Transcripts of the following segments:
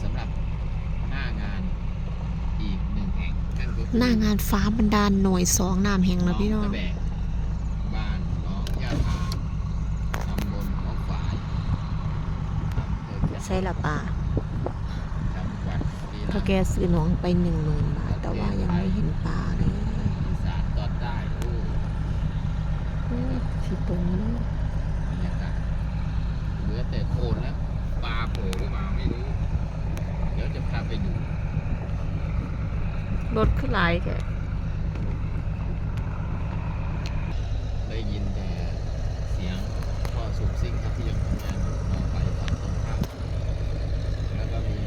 สำหรับหน้างานอีกหนึ่งแห่งนั่นก็คือหน้างานฟ้าบันดาลหน่วยสองน้ำแห่งแล้วพี่น้อง ตะแบกบ้านน้องย่าพาตำบลหนองฝายอำเภอแก่นใช่ละป่าจังหวัดบุรีรัมย์ถ้าแกซื้อน้องไปหนึ่งหมื่นบาทแต่ว่ายังไม่เห็นปลาเลย อีสานตอนใต้โอ้ อื้อสิตรงนี้ บรรยากาศเหลือแต่โคลนแล้วปลาโผล่หรือเปล่าไม่รู้ เดี๋ยวจะพาไปดู รถขึ้นหลายแกได้ยินแต่เสียงพ่อสูบซิ่งครับที่ยังทำงานอยู่มองไปฝั่งตรงข้ามแล้วก็มี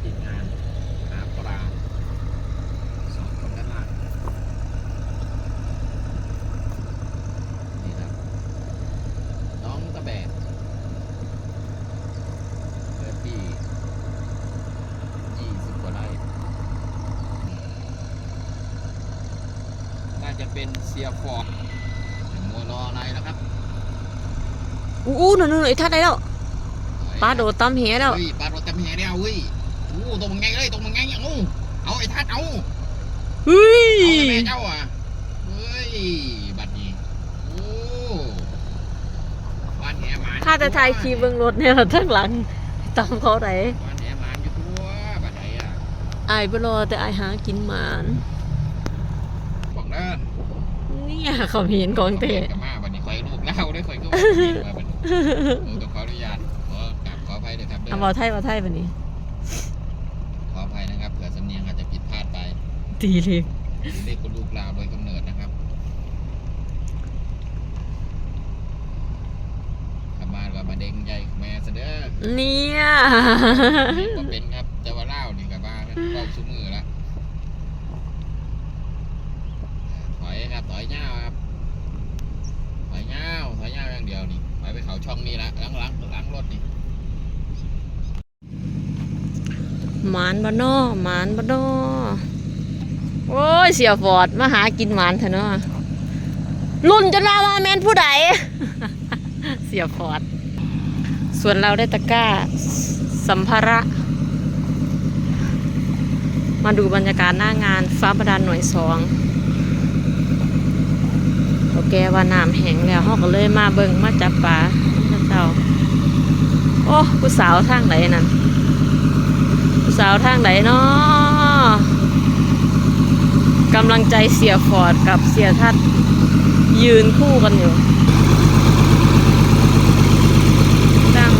ทีมงานหาปลาสองคนด้านล่างนี่ครับ น้องตะแบกเนื้อที่ยี่สิบกว่าไร่น่า จะเป็นเซียฟอร์ดมัวรออะไรแล้วครับอู้อู้นั่นๆไอ้ทัดได้แล้วปลาโดดตำเหแล้วเฮ้ยปลาโดดจำแหเนี่ยเว้ยโอ้ตรงมึงไงเลยตรงมึงไงเอาเอาไอ้ทัดเอาเฮ้ยเอาไอ้แม่เจ้าอะเฮ้ยบัดนี้โอ้บ้านแหหมานถ้าจะถ่ายคลิปเบิ่งรถเนี่ยทั้งหลังตามเขาไหนบ้านแหหมานอยู่ทั่วบัดไหนอะอายบ่รอแต่อายหากินหมานบอก เด้อเนี่ยเขาเห็นของเตะกับมาบัดนี้คอยลูกเล่าได้คอยก็ว่ามีมาบัดนี้เออต้องขออนุญาตขอกราบขออภัยด้วยครับเด้เอาอเบาไทยเบาไทยปะนี้ ขออภัยนะครับเผื่อสำเนียงอาจจะผิดพลาดไปตีเลยเรียกคุณลูกลาวโดยกำเนิดนะครับขมากับมาเด้งใหญ่แม่เสเด้อเนี่ยก็เป็นครับแต่ว่าเล่าวนี่กับบ้ามันเล่าซุ้มือแล้วถอยครับถอยเงาวครับถอยเงาวถอยเงาวอย่างเดียวนี่ถอยไปเขา ช่องนี่ละหลังหลังหลังรถนี่หมานบ่นอหมานบ่นอโอ้ยเสียฟอร์ดมาหากินหมานเถอะเนาะรุ่นจนว่าว่าแมนผู้ใดเสียฟอร์ดส่วนเราได้ตะกร้า สัมภาระ มาดูบรรยากาศหน้างานฟ้าประดานหน่วยสองโอเคว่าน้ำแห้งแล้วเขาก็เลยมาเบิ่งมาจับปลา จ้า โอ้ผู้สาวทางไหนนั่นสาวทางไหนเนาะกำลังใจเสียฟอร์ดกับเสียทัดยืนคู่กันอยู่จัง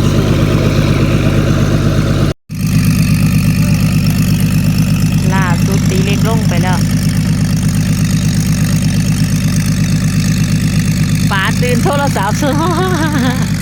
ลาตูตีเล็กลงไปแล้วป้าตื่นโทรศัพท์ซะ